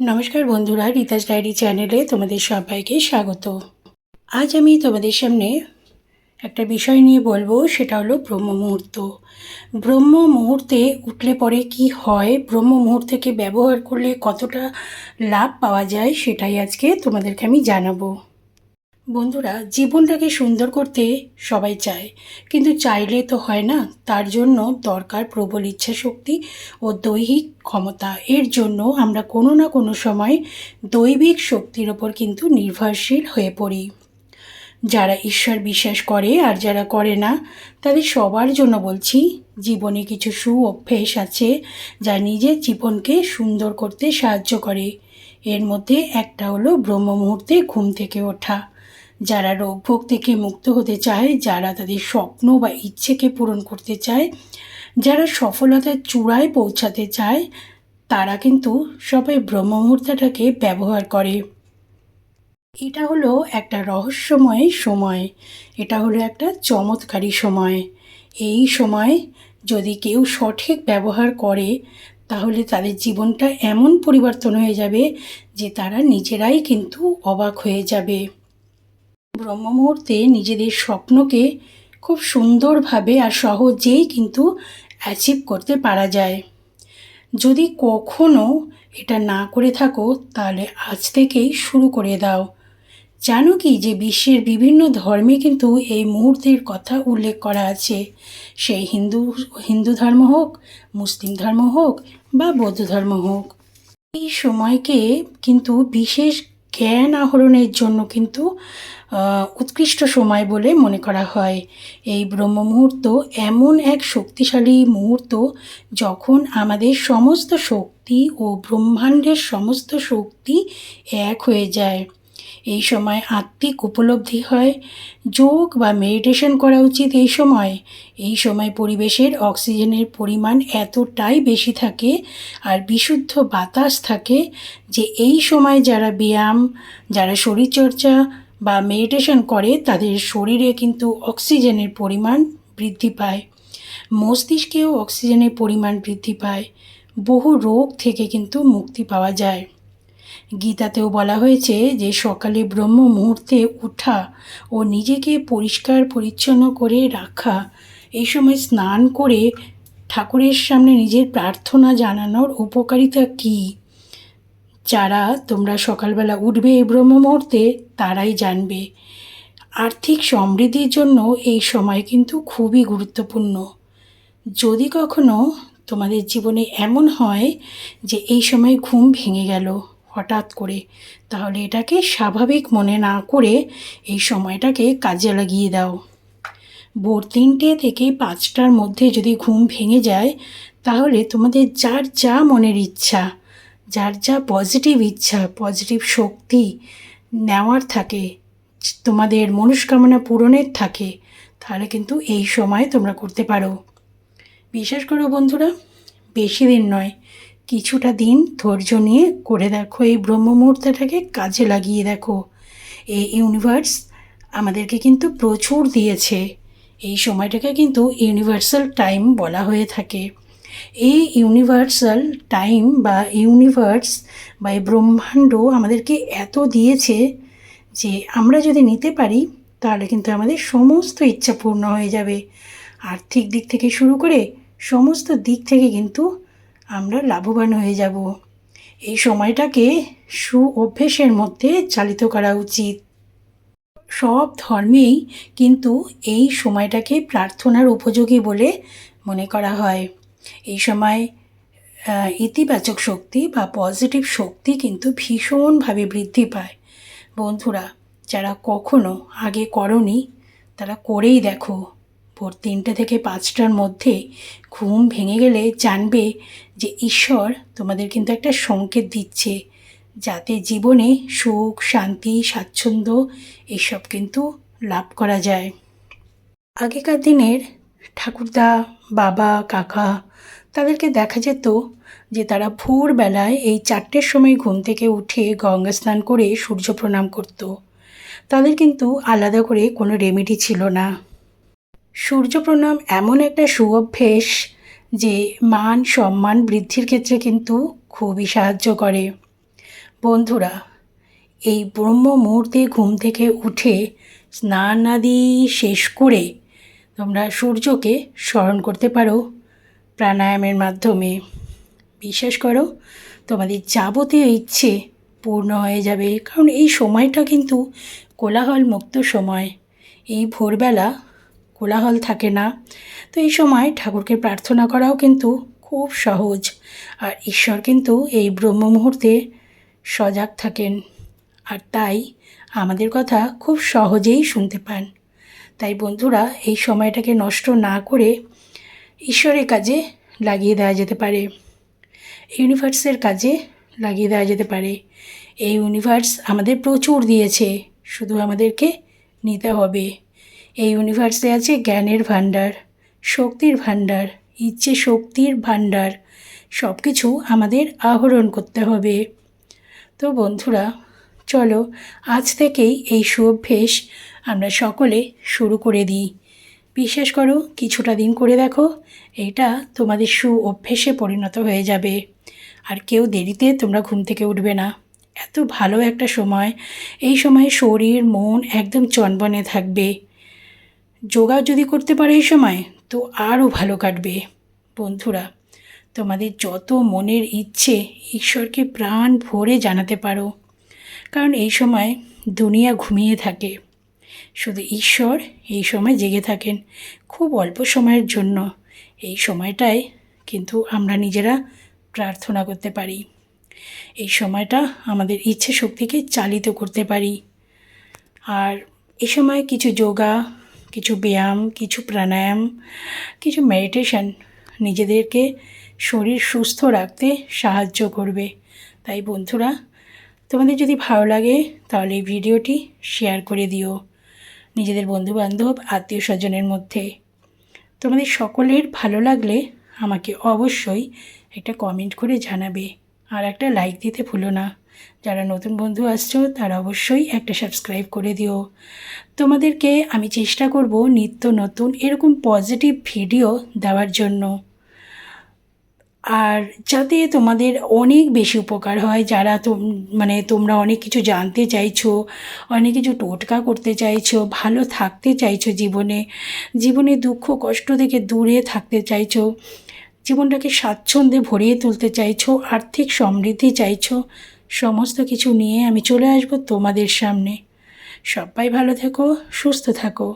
নমস্কার বন্ধুরা, রিতাস ডায়েরি চ্যানেলে তোমাদের সবাইকে স্বাগত। আজ আমি তোমাদের সামনে একটা বিষয় নিয়ে বলব, সেটা হলো ব্রহ্ম মুহূর্ত। ব্রহ্ম মুহূর্তে উঠলে পরে কি হয়, ব্রহ্ম মুহূর্তকে ব্যবহার করলে কতটা লাভ পাওয়া যায়, সেটাই আজকে তোমাদেরকে আমি জানাব। বন্ধুরা, জীবনটাকে সুন্দর করতে সবাই চায়। কিন্তু চাইলে তো হয় না, তার জন্য দরকার প্রবল ইচ্ছা শক্তি ও দৈহিক ক্ষমতা। এর জন্য আমরা কোনো না কোনো সময় দৈবিক শক্তির ওপর কিন্তু নির্ভরশীল হয়ে পড়ি। যারা ঈশ্বর বিশ্বাস করে আর যারা করে না, তাদের সবার জন্য বলছি, জীবনে কিছু সু অভ্যেস আছে যা নিজের জীবনকে সুন্দর করতে সাহায্য করে। এর মধ্যে একটা হলো ব্রহ্ম মুহূর্তে ঘুম থেকে ওঠা। যারা রোগভোগ থেকে মুক্ত হতে চায়, যারা তাদের স্বপ্ন বা ইচ্ছেকে পূরণ করতে চায়, যারা সফলতার চূড়ায় পৌঁছাতে চায়, তারা কিন্তু সবাই ব্রহ্ম মুহূর্তটাকে ব্যবহার করে। এটা হলো একটা রহস্যময় সময়। এটা হলো একটা চমৎকারী সময়। এই সময় যদি কেউ সঠিক ব্যবহার করে, তাহলে তাদের জীবনটা এমন পরিবর্তন হয়ে যাবে যে তারা নিজেরাই কিন্তু অবাক হয়ে যাবে। ব্রহ্ম মুহূর্তে নিজেদের স্বপ্নকে খুব সুন্দরভাবে আর সহজেই কিন্তু অ্যাচিভ করতে পারা যায়। যদি কখনো এটা না করে থাকো, তাহলে আজ থেকেই শুরু করে দাও। জানো কি যে বিশ্বের বিভিন্ন ধর্মে কিন্তু এই মুহূর্তের কথা উল্লেখ করা আছে। সেই হিন্দু হিন্দু ধর্ম হোক, মুসলিম ধর্ম হোক বা বৌদ্ধ ধর্ম হোক। এই সময়কে কিন্তু বিশেষ জ্ঞান আহরণের জন্য কিন্তু উৎকৃষ্ট সময় বলে মনে করা হয়। এই ব্রহ্ম মুহূর্ত এমন এক শক্তিশালী মুহূর্ত যখন আমাদের সমস্ত শক্তি ও ব্রহ্মাণ্ডের সমস্ত শক্তি এক হয়ে যায়। এই সময় আত্মিক উপলব্ধি হয়। যোগ বা মেডিটেশন করা উচিত এই সময়। এই সময় পরিবেশের অক্সিজেনের পরিমাণ এতটাই বেশি থাকে আর বিশুদ্ধ বাতাস থাকে যে এই সময় যারা ব্যায়াম, যারা শরীরচর্চা বা মেডিটেশন করে, তাদের শরীরে কিন্তু অক্সিজেনের পরিমাণ বৃদ্ধি পায়। মস্তিষ্কেও অক্সিজেনের পরিমাণ বৃদ্ধি পায়। বহু রোগ থেকে কিন্তু মুক্তি পাওয়া যায়। গীতাতেও বলা হয়েছে যে সকালে ব্রহ্ম মুহূর্তে উঠা ও নিজেকে পরিষ্কার পরিচ্ছন্ন করে রাখা। এই সময় স্নান করে ঠাকুরের সামনে নিজের প্রার্থনা জানানোর উপকারিতা কী? যারা তোমরা সকালবেলা উঠবে এই ব্রহ্ম মুহূর্তে তারাই জানবে। আর্থিক সমৃদ্ধির জন্য এই সময় কিন্তু খুবই গুরুত্বপূর্ণ। যদি কখনো তোমাদের জীবনে এমন হয় যে এই সময় ঘুম ভেঙে গেল হঠাৎ করে। তাহলে এটাকে স্বাভাবিক মনে না করে এই সময়টাকে কাজে লাগিয়ে দাও। ভোর তিনটে থেকে পাঁচটার মধ্যে যদি ঘুম ভেঙে যায়, তাহলে তোমাদের যার যা মনের ইচ্ছা, যার যা পজিটিভ ইচ্ছা পজিটিভ শক্তি নেওয়ার থাকে, তোমাদের মনস্কামনা পূরণের থাকে, তাহলে কিন্তু এই সময় তোমরা করতে পারো। বিশ্বাস করো বন্ধুরা, বেশি দিন নয় কিছুটা দিন ধৈর্য নিয়ে করে দেখো এই ব্রহ্ম মুহূর্তটাকে কাজে লাগিয়ে দেখো। এই ইউনিভার্স আমাদেরকে কিন্তু প্রচুর দিয়েছে। এই সময়টাকে কিন্তু ইউনিভার্সাল টাইম বলা হয়ে থাকে। এই ইউনিভার্সাল টাইম বা ইউনিভার্স বা এই ব্রহ্মাণ্ড আমাদেরকে এত দিয়েছে যে আমরা যদি নিতে পারি, তাহলে কিন্তু আমাদের সমস্ত ইচ্ছা পূর্ণ হয়ে যাবে। আর্থিক দিক থেকে শুরু করে সমস্ত দিক থেকে কিন্তু আমরা লাভবান হয়ে যাব। এই সময়টাকে সু অভ্যেসের মধ্যে চালিত করা উচিত। সব ধর্মেই কিন্তু এই সময়টাকে প্রার্থনার উপযোগী বলে মনে করা হয়। এই সময় ইতিবাচক শক্তি বা পজিটিভ শক্তি কিন্তু ভীষণভাবে বৃদ্ধি পায়। বন্ধুরা, যারা কখনো আগে করনি, তারা করেই দেখো। ভোর তিনটে থেকে পাঁচটার মধ্যে ঘুম ভেঙে গেলে জানবে যে ঈশ্বর তোমাদের কিন্তু একটা সংকেত দিচ্ছে। যাতে জীবনে সুখ, শান্তি, স্বাচ্ছন্দ্য এসব কিন্তু লাভ করা যায়। আগেকার দিনের ঠাকুরদা, বাবা, কাকা তাদেরকে দেখা যেত যে তারা ভোরবেলায় এই চারটের সময় ঘুম থেকে উঠে গঙ্গা স্নান করে সূর্য প্রণাম করত। তাদের কিন্তু আলাদা করে কোনো রেমেডি ছিল না। সূর্য প্রণাম এমন একটা সুঅভ্যেস যে মান সম্মান বৃদ্ধির ক্ষেত্রে কিন্তু খুবই সাহায্য করে। বন্ধুরা, এই ব্রহ্ম মুহূর্তে ঘুম থেকে উঠে স্নান আদি শেষ করে তোমরা সূর্যকে স্মরণ করতে পারো প্রাণায়ামের মাধ্যমে। বিশ্বাস করো, তোমাদের যাবতীয় ইচ্ছে পূর্ণ হয়ে যাবে। কারণ এই সময়টা কিন্তু কোলাহল মুক্ত সময়। এই ভোরবেলা কোলাহল থাকে না। তো এই সময় ঠাকুরকে প্রার্থনা করাও কিন্তু খুব সহজ। আর ঈশ্বর কিন্তু এই ব্রহ্ম মুহূর্তে সজাগ থাকেন। আর তাই আমাদের কথা খুব সহজেই শুনতে পান। তাই বন্ধুরা, এই সময়টাকে নষ্ট না করে ঈশ্বরের কাজে লাগিয়ে দেওয়া যেতে পারে। ইউনিভার্সের কাজে লাগিয়ে দেওয়া যেতে পারে। এই ইউনিভার্স আমাদের প্রচুর দিয়েছে। শুধু আমাদেরকে নিতে হবে। এই ইউনিভার্সে আছে জ্ঞানের ভাণ্ডার, শক্তির ভাণ্ডার, ইচ্ছে শক্তির ভাণ্ডার। সব কিছু আমাদের আহরণ করতে হবে। তো বন্ধুরা, চলো আজ থেকেই এই সুঅভ্যেস আমরা সকলে শুরু করে দিই। বিশ্বাস করো, কিছুটা দিন করে দেখো, এটা তোমাদের সু অভ্যেসে পরিণত হয়ে যাবে। আর কেউ দেরিতে তোমরা ঘুম থেকে উঠবে না। এত ভালো একটা সময়। এই সময় শরীর, মন একদম চনবনে থাকবে। যোগা যদি করতে পারো এই সময়, তো আরও ভালো কাটবে। বন্ধুরা, তোমাদের যত মনের ইচ্ছে, ঈশ্বরকে প্রাণ ভরে জানাতে পারো। কারণ এই সময় দুনিয়া ঘুমিয়ে থাকে। শুধু ঈশ্বর এই সময় জেগে থাকেন। খুব অল্প সময়ের জন্য এই সময়টায় কিন্তু আমরা নিজেরা প্রার্থনা করতে পারি। এই সময়টা আমাদের ইচ্ছে শক্তিকে চালিত করতে পারি। আর এই সময় কিছু যোগা কিছু ব্যায়াম, কিছু প্রাণায়াম, কিছু মেডিটেশন নিজেদেরকে শরীর সুস্থ রাখতে সাহায্য করবে। তাই বন্ধুরা, তোমাদের যদি ভালো লাগে তাহলে এই ভিডিওটি শেয়ার করে দিও নিজেদের বন্ধুবান্ধব আত্মীয় স্বজনের মধ্যে। তোমাদের সকলের ভালো লাগলে আমাকে অবশ্যই একটা কমেন্ট করে জানাবে। আর একটা লাইক দিতে ভুলো না। যারা নতুন বন্ধু আসছো, তারা অবশ্যই একটা সাবস্ক্রাইব করে দিও। তোমাদেরকে আমি চেষ্টা করব নিত্য নতুন এরকম পজিটিভ ভিডিও দেওয়ার জন্য। আর যাতে তোমাদের অনেক বেশি উপকার হয়, যারা তো মানে তোমরা অনেক কিছু জানতে চাইছো, অনেক কিছু টোটকা করতে চাইছো, ভালো থাকতে চাইছো জীবনে জীবনে দুঃখ কষ্ট থেকে দূরে থাকতে চাইছো জীবনটাকে স্বাচ্ছন্দ্যে ভরিয়ে তুলতে চাইছো, আর্থিক সমৃদ্ধি চাইছো, সমস্ত কিছু নিয়ে আমি চলে আসব তোমাদের সামনে। সবাই ভালো থেকো, সুস্থ থাকো।